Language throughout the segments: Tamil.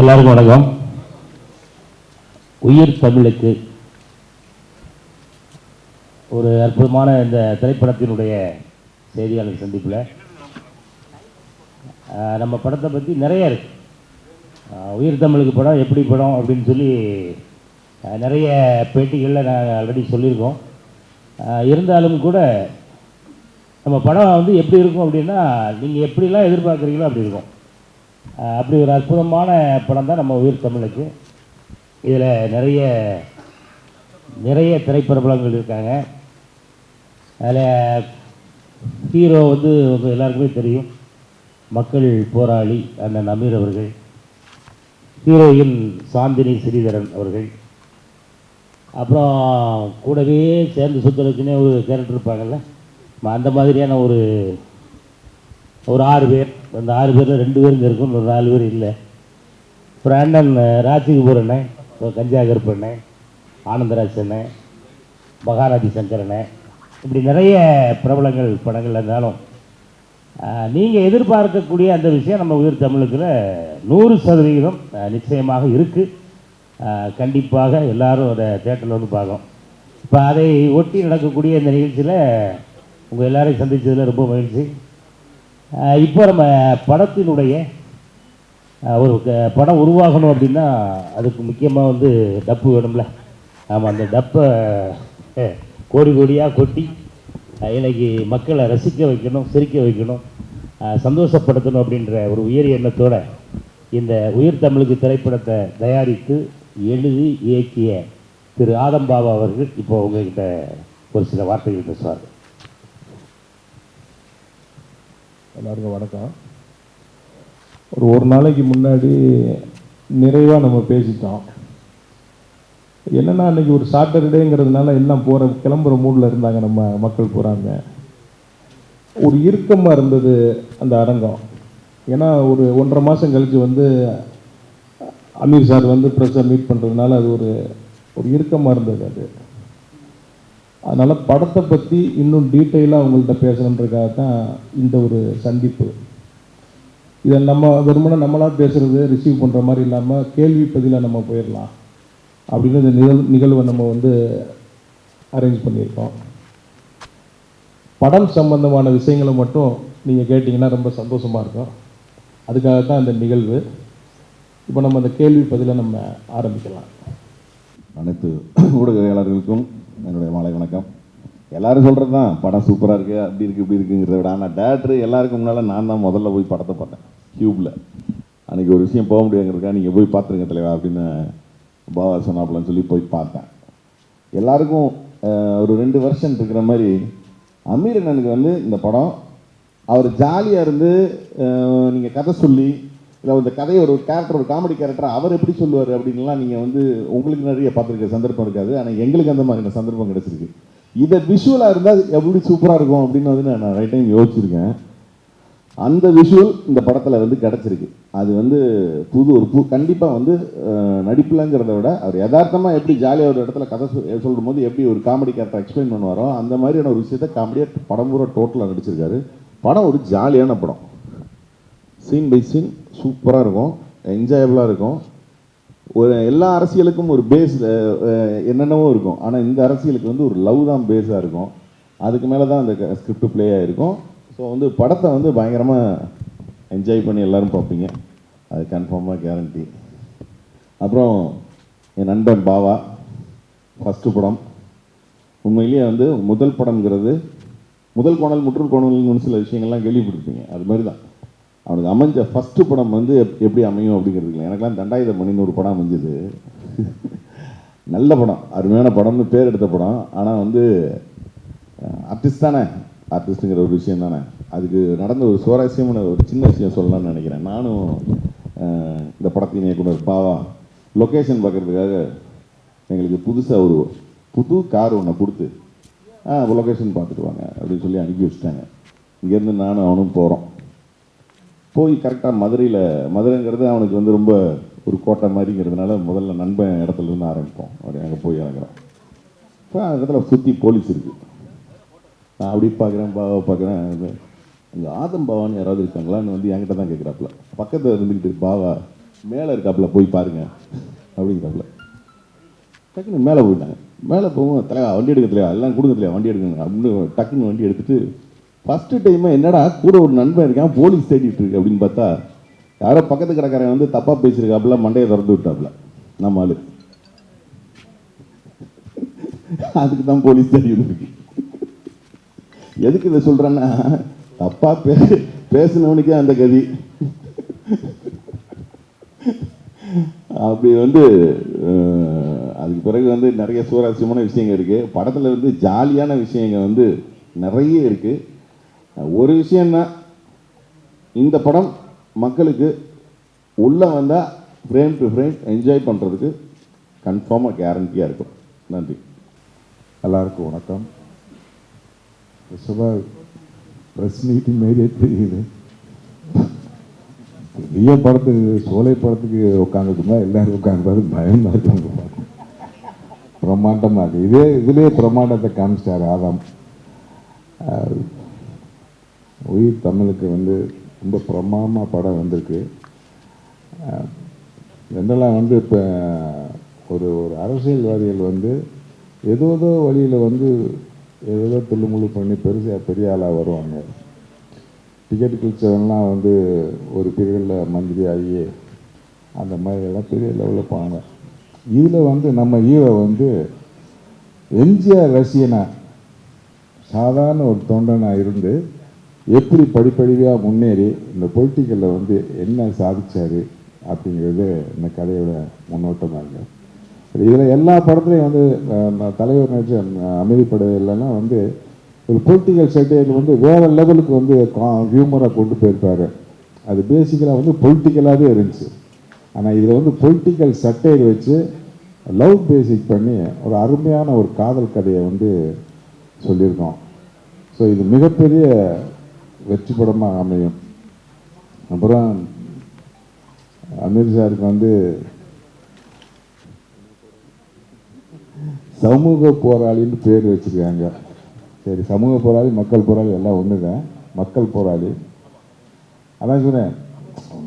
எல்லாருக்கும் வணக்கம். உயிர் தமிழுக்கு ஒரு அற்புதமான இந்த திரைப்படத்தினுடைய செய்தியாளர் சந்திப்பில் நம்ம படத்தை பற்றி நிறைய இருக்கு. உயிர் தமிழுக்கு படம் எப்படி படம் அப்படின்னு சொல்லி நிறைய பேட்டிகளில் நான் ஆல்ரெடி சொல்லியிருக்கோம். இருந்தாலும் கூட நம்ம படம் வந்து எப்படி இருக்கும் அப்படின்னா நீங்கள் எப்படிலாம் எதிர்பார்க்குறீங்களோ அப்படி இருக்கும். அப்படி ஒரு அற்புதமான படம் தான் நம்ம உயிர் தமிழுக்கு. இதில் நிறைய நிறைய திரைப்பிரபலங்கள் இருக்காங்க. அதில் ஹீரோ வந்து எல்லாருக்குமே தெரியும். மக்கள் போராளி அண்ணன் அமீர் அவர்கள். ஹீரோயின் சாந்தினி ஸ்ரீதரன் அவர்கள். அப்புறம் கூடவே சேர்ந்து சுற்றுறதுக்குன்னே ஒரு கேரக்டர் இருப்பாங்கல்ல. அந்த மாதிரியான ஒரு ஒரு ஆறு பேர். அந்த ஆறு பேரில் ரெண்டு பேர் இங்கே இருக்கும் ஒரு நாலு பேர் இல்லை. அப்புறம் அண்ணன் ராஜிகபூர் அண்ணன் கஞ்சா கருப்பு அண்ணன் ஆனந்தராஜ் அண்ணன் மகாராஜி சங்கரண்ணே இப்படி நிறைய பிரபலங்கள் படங்கள் இருந்தாலும் நீங்கள் எதிர்பார்க்கக்கூடிய அந்த விஷயம் நம்ம உயிர் தமிழுக்குல நூறு சதவிகிதம் நிச்சயமாக இருக்குது கண்டிப்பாக எல்லாரும் அதை தேட்டரில் வந்து பார்க்கணும். இப்போ அதை ஒட்டி நடக்கக்கூடிய இந்த நிகழ்ச்சியில் உங்கள் எல்லோரையும் சந்தித்ததில் ரொம்ப மகிழ்ச்சி. இப்போ நம்ம படத்தினுடைய ஒரு க- படம் உருவாகணும் அப்படின்னா அதுக்கு முக்கியமாக வந்து டப்பு வேணும்ல. ஆமாம் அந்த டப்பை கோடி கோடியாக கொட்டி இன்னைக்கு மக்களை ரசிக்க வைக்கணும் சிரிக்க வைக்கணும் சந்தோஷப்படுத்தணும் அப்படின்ற ஒரு உயர் எண்ணத்தோடு இந்த உயிர் தமிழுக்கு திரைப்படத்தை தயாரித்து எழுதி இயக்கிய திரு ஆதம்பாபா அவர்கள் இப்போ உங்ககிட்ட ஒரு சில வார்த்தைகள் பேசுவார்கள். எல்லாருக்கும் வணக்கம். ஒரு ஒரு நாளைக்கு முன்னாடி நிறைவாக நம்ம பேசிட்டோம். என்னன்னா அன்றைக்கி ஒரு சாட்டர்டேங்கிறதுனால எல்லாம் போகிற கிளம்புற மூடில் இருந்தாங்க நம்ம மக்கள் போகிறாங்க ஒரு இறுக்கமாக இருந்தது அந்த அரங்கம். ஏன்னா ஒரு ஒன்றரை மாதம் கழித்து வந்து அமீர் சார் வந்து ப்ரெஸ்ஸை மீட் பண்ணுறதுனால அது ஒரு ஒரு இறுக்கமாக இருந்தது அது. அதனால் படத்தை பற்றி இன்னும் டீட்டெயிலாக உங்கள்கிட்ட பேசணுன்றதுக்காக தான் இந்த ஒரு சந்திப்பு. இதை நம்ம வெறுமனை நம்மளாக பேசுகிறது ரிசீவ் பண்ணுற மாதிரி இல்லாமல் கேள்வி பதிலாக நம்ம போயிடலாம் அப்படின்னு இந்த நிகழ் நிகழ்வை நம்ம வந்து அரேஞ்ச் பண்ணியிருக்கோம். படம் சம்பந்தமான விஷயங்களை மட்டும் நீங்கள் கேட்டிங்கன்னா ரொம்ப சந்தோஷமாக இருக்கும். அதுக்காக தான் இந்த நிகழ்வு. இப்போ நம்ம அந்த கேள்வி பதிலை நம்ம ஆரம்பிக்கலாம். அனைத்து ஊடகவியலாளர்களுக்கும் என்னுடைய மாலை வணக்கம். எல்லாரும் சொல்கிறது தான் படம் சூப்பராக இருக்குது அப்படி இருக்குது இப்படி இருக்குங்கிறத விட ஆனால் டேரக்டர் எல்லாருக்கும் முன்னால் நான் தான் முதல்ல போய் படத்தை பார்த்தேன் டியூப்பில் அன்றைக்கி ஒரு விஷயம் போக முடியாங்கிறதுக்காக நீங்கள் போய் பார்த்துருங்க தலைவா அப்படின்னு பாபா சொன்னாப்புலன்னு சொல்லி போய் பார்த்தேன். எல்லாருக்கும் ஒரு ரெண்டு வருஷன் இருக்கிற மாதிரி அமீர் அண்ணனுக்கு வந்து இந்த படம் அவர் ஜாலியாக இருந்து நீங்கள் கதை சொல்லி இல்லை இந்த கதையை ஒரு கேரக்டர் ஒரு காமெடி கேரக்டர் அவர் எப்படி சொல்லுவார் அப்படின்லாம் நீங்கள் வந்து உங்களுக்கு நிறைய பார்த்துருக்க சந்தர்ப்பம் இருக்காது. ஆனால் எங்களுக்கு அந்த மாதிரியான சந்தர்ப்பம் கிடச்சிருக்கு. இதை விஷுவலாக இருந்தால் எப்படி சூப்பராக இருக்கும் அப்படின்னு வந்து நான் ரைட் டைம் யோசிச்சிருக்கேன். அந்த விஷுவல் இந்த படத்தில் வந்து கிடச்சிருக்கு. அது வந்து புது ஒரு புது கண்டிப்பாக வந்து நடிப்புலங்கிறத விட அவர் யதார்த்தமாக எப்படி ஜாலியாக ஒரு இடத்துல கதை சொல் சொல்லும் போது எப்படி ஒரு காமெடி கேரக்டர் எக்ஸ்பிளைன் பண்ணுவாரோ அந்த மாதிரியான ஒரு விஷயத்த காமெடியாக படம் பூரா டோட்டலாக நடிச்சிருக்காரு. படம் ஒரு ஜாலியான படம். சீன் பை சீன் சூப்பராக இருக்கும். என்ஜாயபிளாக இருக்கும். ஒரு எல்லா அரசியலுக்கும் ஒரு பேஸ் என்னென்னவோ இருக்கும். ஆனால் இந்த அரசியலுக்கு வந்து ஒரு லவ் தான் பேஸாக இருக்கும். அதுக்கு மேலே தான் அந்த ஸ்கிரிப்ட் ப்ளே ஆகிருக்கும் ஸோ வந்து படத்தை வந்து பயங்கரமாக என்ஜாய் பண்ணி எல்லாரும் பார்ப்பீங்க. அது கன்ஃபார்மாக கேரண்டி அப்புறம் என் நண்பன் பாவா ஃபஸ்ட்டு படம். உண்மையிலேயே வந்து முதல் படம்ங்கிறது முதல் கோணல் முற்று கோணல்னு சில விஷயங்கள்லாம் கேள்விப்பட்டிருப்பீங்க. அது மாதிரி தான். அவனுக்கு அமைஞ்ச ஃபஸ்ட்டு படம் வந்து எப்படி அமையும் அப்படிங்கிறது இல்லை. எனக்கெல்லாம் தண்டாயுத மணின்னு ஒரு படம் அமைஞ்சது. நல்ல படம். அருமையான படம்னு பேர் எடுத்த படம். ஆனால் வந்து ஆர்டிஸ்ட் தானே. ஆர்டிஸ்ட்டுங்கிற ஒரு விஷயம் தானே. அதுக்கு நடந்த ஒரு சுவாரஸ்யமான ஒரு சின்ன விஷயம் சொல்லலாம்னு நினைக்கிறேன். நானும் இந்த படத்தின் இயக்குனர் பாவா லொக்கேஷன் பார்க்கறதுக்காக எங்களுக்கு புதுசாக ஒரு புது கார் ஒன்று கொடுத்து லொக்கேஷன் பார்த்துட்டு வாங்க அப்படின்னு சொல்லி அனுப்பி வச்சுட்டாங்க. இங்கேருந்து நானும் அவனும் போகிறோம் போய் கரெக்டாக மதுரையில் மதுரைங்கிறது அவனுக்கு வந்து ரொம்ப ஒரு கோட்டை மாதிரிங்கிறதுனால முதல்ல நண்பன் இடத்துல இருந்து ஆரம்பிப்போம். அப்படி அங்கே போய் இறங்குறோம். இப்போ அந்த இடத்துல சுற்றி போலீஸ் இருக்குது நான் அப்படி பார்க்குறேன் பாவா பார்க்குறேன் அங்கே ஆதம் பாவான்னு யாராவது இருக்காங்களான்னு வந்து என்கிட்ட தான் கேட்குறாப்புல பக்கத்தில் இருந்துக்கிட்டு பாவா மேலே இருக்காப்புல போய் பாருங்க. அப்படிங்கிறாப்புல. டக்குன்னு மேலே போயிட்டாங்க. மேலே போகும் தலையா வண்டி எடுக்க எல்லாம் கொடுங்க வண்டி எடுக்கணும். அப்படின்னு டக்குன்னு வண்டி எடுத்துட்டு ஃபஸ்ட்டு டைமு என்னடா கூட ஒரு நண்பன் இருக்கான் போலீஸ் தேடிட்டு இருக்கு அப்படின்னு பார்த்தா யாரோ பக்கத்து கடைக்காரன் வந்து தப்பாக பேசியிருக்காப்புல மண்டையை திறந்து விட்டாப்புல. நம்ம ஆளு. அதுக்கு தான் போலீஸ் தேடி எதுக்கு இதை சொல்கிறேன்னா தப்பாக பே பேசினவனுக்கே அந்த கதி. அப்படி வந்து அதுக்கு பிறகு வந்து நிறைய சுவாரஸ்யமான விஷயங்கள் இருக்குது படத்தில் வந்து ஜாலியான விஷயங்கள் வந்து நிறைய இருக்குது ஒரு விஷயம்தான் இந்த படம் மக்களுக்கு உள்ளே வந்தால் ஃப்ரேம் டு ஃப்ரேம் என்ஜாய் பண்ணுறதுக்கு கன்ஃபார்மாக கேரண்டியாக இருக்கும். நன்றி. எல்லாருக்கும் வணக்கம். ஃபர்ஸ்ட் ப்ரெஸ் மீட்டிங் மாதிரியே தெரியுது. பெரிய படத்துக்கு சோலை படத்துக்கு உட்காந்துருந்தா எல்லாரும் உட்காந்து பயமாக இருக்காங்க பார்க்க பிரம்மாண்டமாக இருக்குது இதே இதுலேயே பிரம்மாண்டத்தை காமிச்சிட்டார் ஆதாம். உயிர் தமிழுக்கு வந்து ரொம்ப பிரமாதமாக படம் வந்திருக்கு. ஜென்ரலாக வந்து இப்போ ஒரு ஒரு அரசியல்வாதிகள் வந்து ஏதோ ஏதோ வழியில் வந்து ஏதோ துள்ளுமுள்ளு பண்ணி பெருசாக பெரிய ஆளாக வருவாங்க. டிக்கெட் கிழிச்சவன்லாம் வந்து ஒரு பீரியடில் மந்திரி ஆகி அந்த மாதிரி எல்லாம் பெரிய லெவலில் போனாங்க இதில் வந்து நம்ம ஹீரோ வந்து எம்ஜிஆர் ரசிகனா சாதாரண ஒரு தொண்டனாக இருந்து எப்படி படிப்படியாக முன்னேறி இந்த பொலிட்டிக்கலில் வந்து என்ன சாதித்தார் அப்படிங்கிறது இந்த கதையோட முன்னோட்டமாக இருக்குது இதில் எல்லா படத்துலையும் வந்து தலைவர் நடிச்ச அமைதிப்படையிலலாம் வந்து ஒரு பொலிட்டிக்கல் சட்டையில் வந்து வேறு லெவலுக்கு வந்து ஹியூமராக கொண்டு போயிருப்பாரு. அது பேசிக்கலாக வந்து பொலிட்டிக்கலாகவே இருந்துச்சு. ஆனால் இதில் வந்து பொலிட்டிக்கல் சட்டையில் வச்சு லவ் பேசிக் பண்ணி ஒரு அருமையான ஒரு காதல் கதையை வந்து சொல்லியிருக்கோம். ஸோ இது மிகப்பெரிய வெற்றி படமாக அமையும். அப்புறம் அமீர் சாருக்கு வந்து சமூக போராளின்னு பேர் வச்சுருக்காங்க. சரி சமூக போராளி மக்கள் போராளி எல்லாம் ஒன்று தான் மக்கள் போராளி. அதான் சொன்னேன்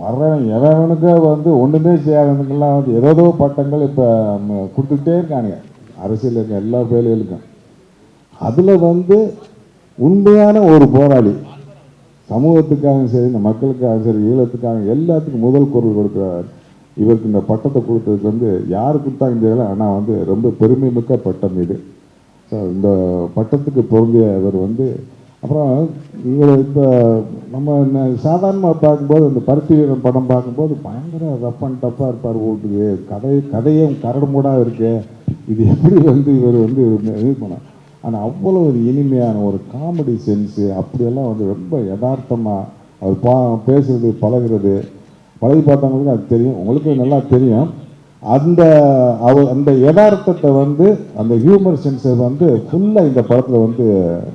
வர்றவன் எவனுக்கு வந்து ஒன்றுமே செய்யாதவனுக்கெல்லாம் வந்து ஏதோ பட்டங்கள் இப்போ கொடுத்துக்கிட்டே இருக்கானுங்க. அரசியல் இருக்க எல்லா வேலைகளுக்கும். அதில் வந்து உண்மையான ஒரு போராளி சமூகத்துக்காகவும் சரி இந்த மக்களுக்காகவும் சரி ஈழத்துக்காக எல்லாத்துக்கும் முதல் குரல் கொடுக்குறார். இவருக்கு இந்த பட்டத்தை கொடுத்ததுக்கு வந்து யார் கொடுத்தாங்க தெரியல ஆனால் வந்து ரொம்ப பெருமை மிக்க பட்டம் இது. ஸோ இந்த பட்டத்துக்கு பொருந்திய இவர் வந்து அப்புறம் இவர் இப்போ நம்ம சாதாரணமாக பார்க்கும்போது இந்த பருத்தி வீரன் படம் பார்க்கும்போது பயங்கர ரஃப் அண்ட் டஃப்பாக இருப்பார் ஓட்டுக்கு கதை கதையும் கரடு மூடாக இருக்கு. இது எப்படி வந்து இவர் வந்து இது பண்ணார்? ஆனால் அவ்வளோ ஒரு இனிமையான ஒரு காமெடி சென்ஸு அப்படியெல்லாம் வந்து ரொம்ப யதார்த்தமாக அது பா பேசுகிறது பழகுறது. பழகி பார்த்தவங்களுக்கு அது தெரியும். உங்களுக்கு நல்லா தெரியும். அந்த அவ அந்த யதார்த்தத்தை வந்து அந்த ஹியூமர் சென்ஸை வந்து ஃபுல்லாக இந்த படத்தில் வந்து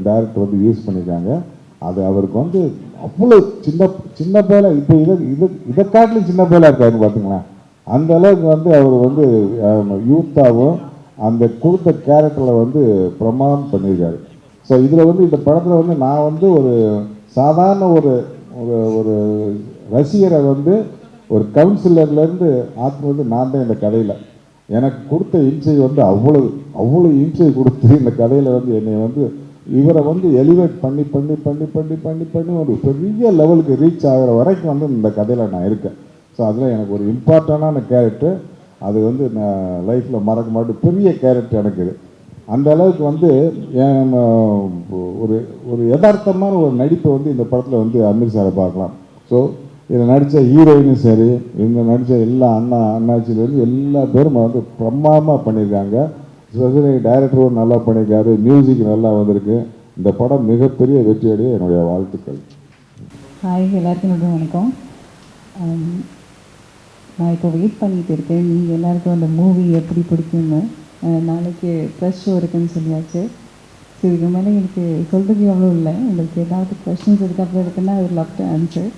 டைரக்டர் வந்து யூஸ் பண்ணியிருக்காங்க. அது அவருக்கு வந்து அவ்வளோ சின்ன சின்ன பேல இப்போ இதை இதை இதை காட்டிலும் சின்ன பேலாக இருக்காருன்னு பார்த்துங்களேன் அந்த அளவுக்கு வந்து அவர் வந்து யூத்தாகவும் அந்த கொடுத்த கேரக்டரில் வந்து பிரமாதம் பண்ணியிருக்காரு. ஸோ இதில் வந்து இந்த படத்தில் வந்து நான் வந்து ஒரு சாதாரண ஒரு ஒரு ஒரு ரசிகரை வந்து ஒரு கவுன்சிலர்லேருந்து ஆக்குனது நான் தான் இந்த கதையில் எனக்கு கொடுத்த இம்சை வந்து அவ்வளவு அவ்வளோ இம்சை கொடுத்து இந்த கதையில் வந்து என்னை வந்து இவரை வந்து எலிவேட் பண்ணி பண்ணி பண்ணி பண்ணி பண்ணி பண்ணி ஒரு பெரிய லெவலுக்கு ரீச் ஆகிற வரைக்கும் வந்து இந்த கதையில் நான் இருக்கேன். ஸோ அதில் எனக்கு ஒரு இம்பார்ட்டண்டான கேரக்டர் அது வந்து நான் லைஃப்பில் மறக்க மாட்டேன். பெரிய கேரக்டர் எனக்கு இது. அந்த அளவுக்கு வந்து ஏன் நம்ம ஒரு ஒரு யதார்த்தமான ஒரு நடிப்பை வந்து இந்த படத்தில் வந்து அமீர் சாரை பார்க்கலாம். ஸோ இதில் நடித்த ஹீரோயினும் சரி இந்த நடித்த எல்லா அண்ணா அண்ணாச்சிலேருந்து எல்லா பேரும் வந்து பிரமாதமாக பண்ணியிருக்காங்க. ஸ்பெஷலி டைரக்டரும் நல்லா பண்ணியிருக்காரு. மியூசிக் நல்லா வந்திருக்கு. இந்த படம் மிகப்பெரிய வெற்றியடைய என்னுடைய வாழ்த்துக்கள். ஹாய் எல்லாருக்கும் வணக்கம். Um, நான் இப்போ வெயிட் பண்ணிகிட்டு இருக்கேன். நீங்கள் எல்லாருக்கும் அந்த மூவி எப்படி பிடிக்கும்னு. நாளைக்கு ப்ரெஷ் ஷோ இருக்குன்னு சொல்லியாச்சு. ஸோ இதுக்கு மேலே எனக்கு சொல்கிறதுக்கு எவ்வளோ இல்லை. உங்களுக்கு ஏதாவது கொஷின்ஸ் இதுக்கப்புறம் இருக்குன்னா I love to answer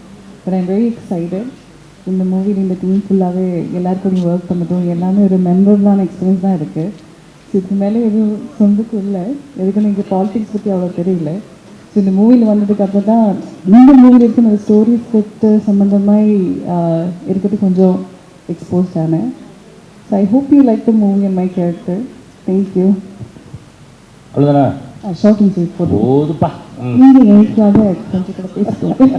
but I'm very excited இந்த மூவியில் இந்த டீம் ஃபுல்லாகவே எல்லாருக்கும் ஒர்க் பண்ணதும் எல்லாமே ஒரு மெமரபுளான எக்ஸ்பீரியன்ஸ் தான் இருக்குது ஸோ இதுக்கு மேலே எதுவும் சொந்தக்கும் இல்லை. எதுக்கு எனக்கு பாலிடிக்ஸ் பற்றி அவ்வளோ தெரியல. ஸோ இந்த மூவியில் வந்ததுக்கு அப்புறம் தான் இந்த மூவியில் இருக்கிற அந்த ஸ்டோரி ஸ்கிரிப்ட் சம்மந்தமாய் இருக்கிறது கொஞ்சம் எக்ஸ்போஸ்ட் ஆனேன். So I hope you like the movie and my character thank you அவ்வளோதானே போதும். போதுப்பா நீங்கள் எனக்காக கொஞ்சம் கூட பேசுகிறேன்